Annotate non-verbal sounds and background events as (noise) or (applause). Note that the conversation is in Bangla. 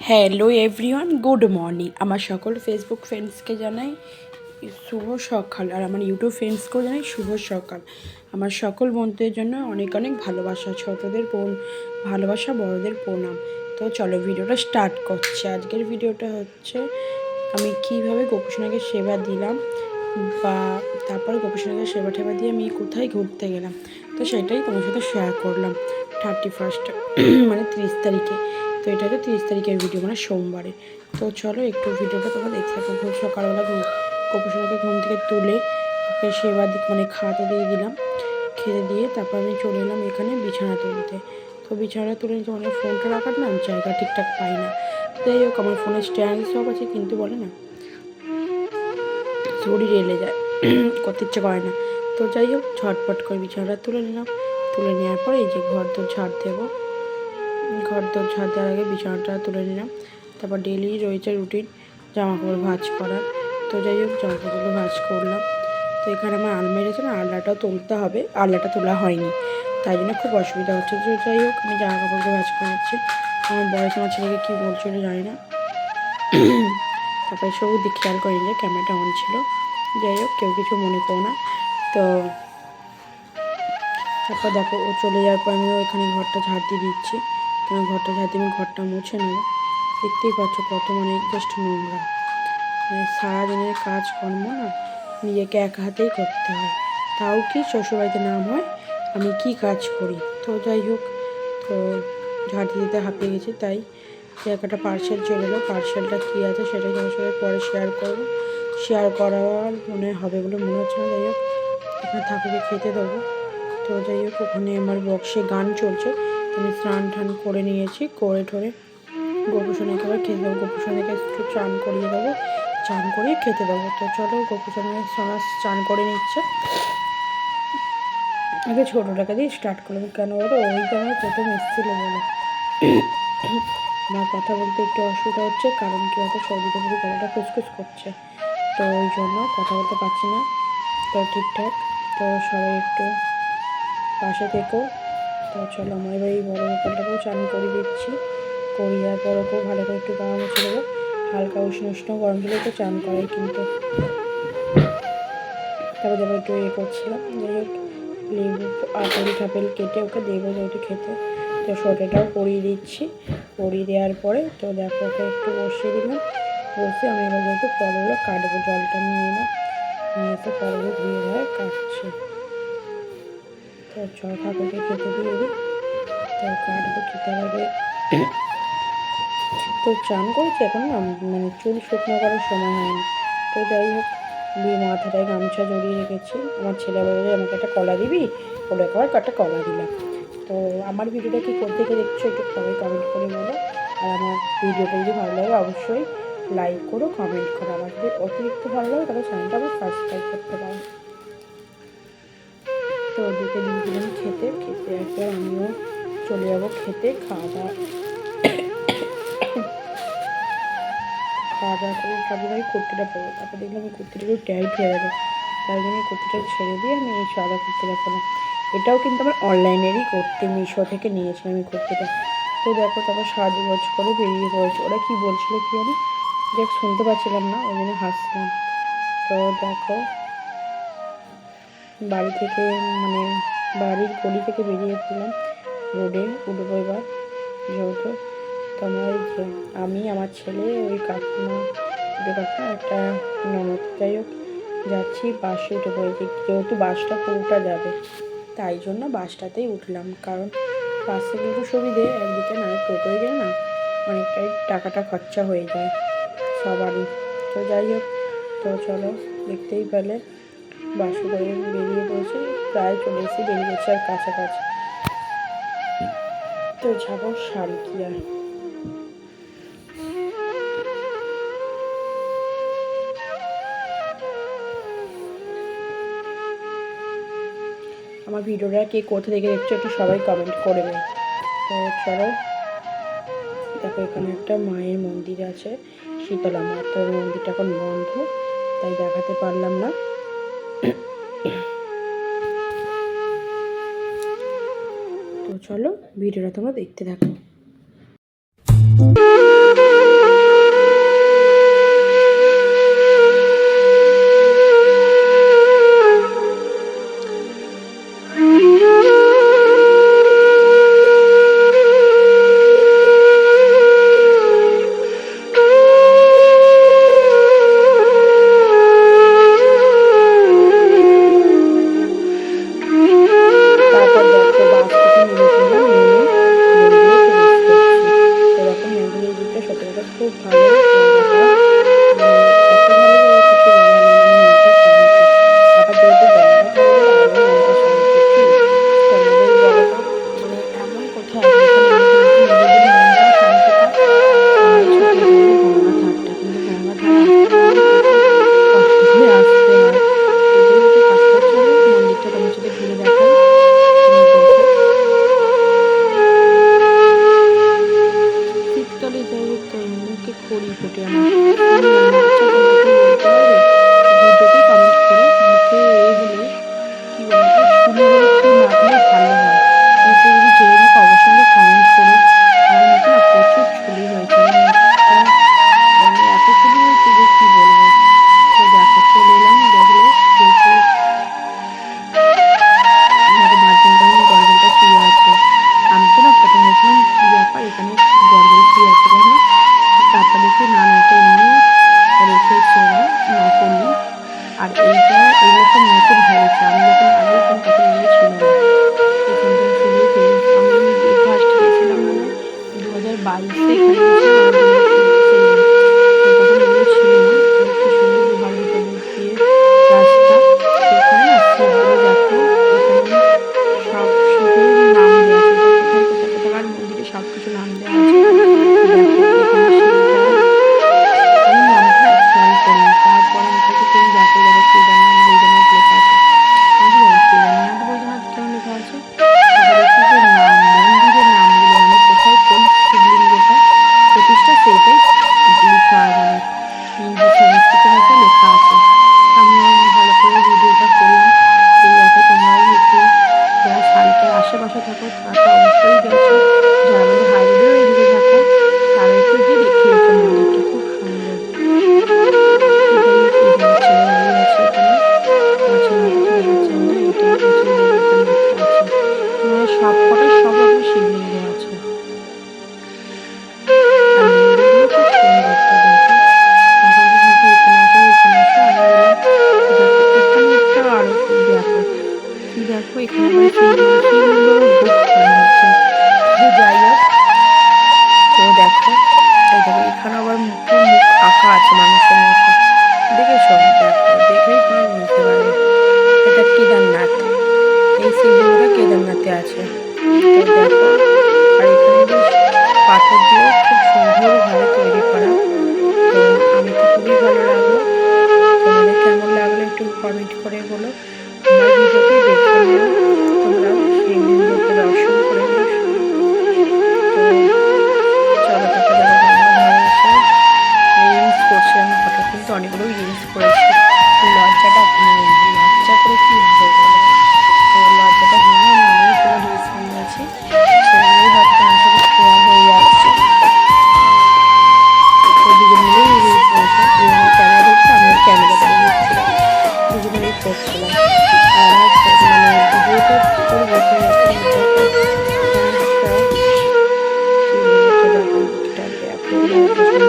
হ্যালো এভরিওয়ান গুড মর্নিং আমার সকল ফেসবুক ফ্রেন্ডসকে জানাই শুভ সকাল আর আমার ইউটিউব ফ্রেন্ডসকেও জানাই শুভ সকাল। আমার সকল বন্ধুদের জন্য অনেক অনেক ভালোবাসা, ছোটদের বোন, ভালোবাসা বড়দের প্রণাম। তো চলো ভিডিওটা স্টার্ট করছে। আজকের ভিডিওটা হচ্ছে আমি কীভাবে গোপসোনাকে সেবা দিলাম বা তারপর গোপসোনাকে সেবা টেবা দিয়ে আমি কোথায় ঘুরতে গেলাম, তো সেটাই তোমার সাথে শেয়ার করলাম। থার্টি ফার্স্ট মানে তিরিশ তারিখে। তো এটা হচ্ছে তিরিশ তারিখের ভিডিও মানে সোমবারে। তো চলো একটু ভিডিওটা তোমরা দেখতে থাকো। খুব সকালবেলা গোপসোনাকে ঘুম থেকে তুলে ওকে সেবা মানে খাওয়াতে দিয়ে দিলাম। খেতে দিয়ে তারপর আমি চলে এলাম এখানে বিছানা তুলতে। তো বিছানা তুলে নিতে অনেক ফোনটা রাখার না জায়গা ঠিকঠাক পাই না। যাই হোক, আমার ফোনের স্ট্যান্ড সব আছে, কিন্তু বলে না, শরীর এলে যায়, (clears throat) করতে ইচ্ছে করে না। তো যাই হোক, ঝটপট করে বিছানাটা তুলে নিলাম। তুলে নেওয়ার পর এই যে ঘর দোর ঝাড় দেবো। ঘর দোর ঝাড় দেওয়ার আগে বিছানাটা তুলে নিলাম। তারপর ডেলি রয়েছে রুটিন জামা কাপড় ভাজ করার। তো যাই হোক জামা কাপড়গুলো ভাজ করলাম। তো এখানে আমার আলমারি আছে না, আলনাটাও তুলতে হবে। আলনাটা তোলা হয়নি। তাই জন্য খুব অসুবিধা হচ্ছে। তো যাই হোক, আমি জামা কাপড়গুলো ভাজ করে যাচ্ছি আমার বয়স আমার ছেলেকে কী বলছিল জানি না। তারপরে সবুজ দিক খেয়াল করিনি যে ক্যামেরাটা অন ছিল। যাই হোক, কেউ কিছু মনে করো না। তো তারপর দেখো, ও চলে যাওয়ার পর আমিও এখানে ঘরটা ঝাড় দিয়ে দিচ্ছি। কারণ ঘরটা দিয়ে আমি ঘরটা মুছে নেব। দেখতেই পাচ্ছ কত মানে জাস্ট নোংরা। মানে সারাদিনের কাজকর্ম না নিজেকে এক হাতেই করতে হয়। তাও কি শ্বশুরবাড়িতে নাম হয়? আমি কি কাজ করি? তো যাই হোক, তো ঝাড় দিতে হাঁপিয়ে গেছি, তাই একটা পার্সেল চলে এলো। পার্সেলটা কী আছে সেটা তোমার সাথে পরে শেয়ার করব। শেয়ার করার মনে হবে বলে মনে হচ্ছে না, যাই হোক। এখানে ঠাকুরকে খেতে দেবো। তো যাই হোক, ওখানে আমার বক্সে গান চলছে। আমি স্নান টান করে নিয়েছি, করে ঠরে গোপুসোনাকে আবার খেতে দেবো। গোপুসোনাকে একটু চান করিয়ে দেবো, চান করিয়ে খেতে দেবো। তো চলো গোপুসোনাকে সোনা চান করে নিচ্ছে। আগে ছোটোটাকে দিয়ে স্টার্ট করলাম কেন বলো ওই তো আমার প্রথম এসেছিল বলে। আমার কথা বলতে একটু অসুবিধা হচ্ছে, কারণ কি হয়তো সর্দিতে পুরো গলাটা খুসখুস করছে। তো ওই জন্য কথা বলতে পারছি না। তো ঠিকঠাক। তো সবাই একটু পাশে থেকো। তো চলো আমার এবার এই বড়ো গোপালটাকেও চান করে দিচ্ছি। করিয়ে দেওয়ার পর ওকেও ভালো করে একটু গা মুছে দেবো হালকা উষ্ণ উষ্ণ গরম জলে তো চান করাই কিন্তু। তারপর দেবো একটু ইয়ে করছিলাম, যাই হোক, লেবু আপেল ঠাপেল কেটে ওকে দেবো যেহেতু খেতে। তো সোটাটাও পরিয়ে দিচ্ছি। পরিয়ে দেওয়ার পরে তো দেখো ওকে একটু বসিয়ে দিলাম। বসে আমি এবার যেহেতু ফলগুলো কাটবো, জলটা নিয়ে এলাম নিয়ে এসে ফলগুলো ধুয়ে ধুয়ে কাটছি। চল ঠাকুরকে খেতে দিয়ে দিই। তো কাটবো খেতে হবে তো চান করেছি এখন না মানে চুল শুকনো করার সময় হয়নি। তো যাই হোক, দিয়ে মাথাটায় গামছা জড়িয়ে রেখেছি। আমার ছেলে বলে আমাকে একটা কলা দিবি? বলে একবার একটা কলা দিলাম? তো আমার ভিডিওটা কি করতে গিয়ে দেখছ একটু সবাই কমেন্ট করে বলো। আর আমার ভিডিওটা যদি ভালো লাগে, অবশ্যই লাইক করো কমেন্ট করো। আমার যদি অতিরিক্ত ভালো লাগে, তাহলে চ্যানেলটা আবার সাবস্ক্রাইব করতে পারো। তো ওদিকে দিয়ে দিলাম খেতে খেতে একবার আমিও চলে যাব খেতে খাওয়া দাওয়া খাওয়া দাওয়া করে ভাবলাম আমি কুর্তিটা পরবো। তারপর দেখলাম এই কুর্তিটা একটু টাইট হয়ে যাবে। তাই জন্য কুর্তিটা ছেড়ে দিয়ে আমি এই সাদা কুর্তিটা পরলাম। এটাও কিন্তু আমার অনলাইনেরই কুর্তি, মিশো থেকে নিয়েছিলাম আমি কুর্তিটা। তো দেখো তারপর সাজগোজ করে বেরিয়ে পড়েছে। ওরা কী বলছিল কি আমি দেখ, শুনতে পাচ্ছিলাম না, ওই জন্য হাসলাম। তো দেখো বাড়ি থেকে মানে বাড়ির গলি থেকে বেরিয়ে পড়লাম রোডে উঠবো এবার যেহেতু। তো আমার যে, আমি, আমার ছেলে, ওই কাকিমা যে কাকিমা একটা ননদ। যাই হোক, যাচ্ছি বাসে উঠে পড়েছি। যেহেতু বাসটা পুরোটা যাবে, তাই জন্য বাসটাতেই উঠলাম। কারণ বাসে কিন্তু সুবিধে, একদিকে না টোটোয় যায় না অনেকটাই টাকাটা খরচা হয়ে যায় সবারই। তো যাই হোক, তো চলো দেখতেই পেলে। বাসে বেরিয়ে পড়েছে, প্রায় চলে এসে বেরিয়ে গেছে আর কাছাকাছি। তো যাব আর আমার ভিডিওটা কে কোথা থেকে দেখছ একটু সবাই কমেন্ট করে করবে তো চলো, দেখো এখানে একটা মায়ের মন্দির আছে, শীতলা মা তো মন্দিরটা এখন বন্ধ, তাই দেখাতে পারলাম না। চলো ভিডিওটা তোমরা দেখতে থাকো। খুব ভালো। বাইশে অনেকগুলো ইউজ করেছি। লজ্জাটা করে কী হবে তো লজ্জাটা ভেঙে আমি অনেকগুলো হয়তো সাথে যাচ্ছে। Thank you.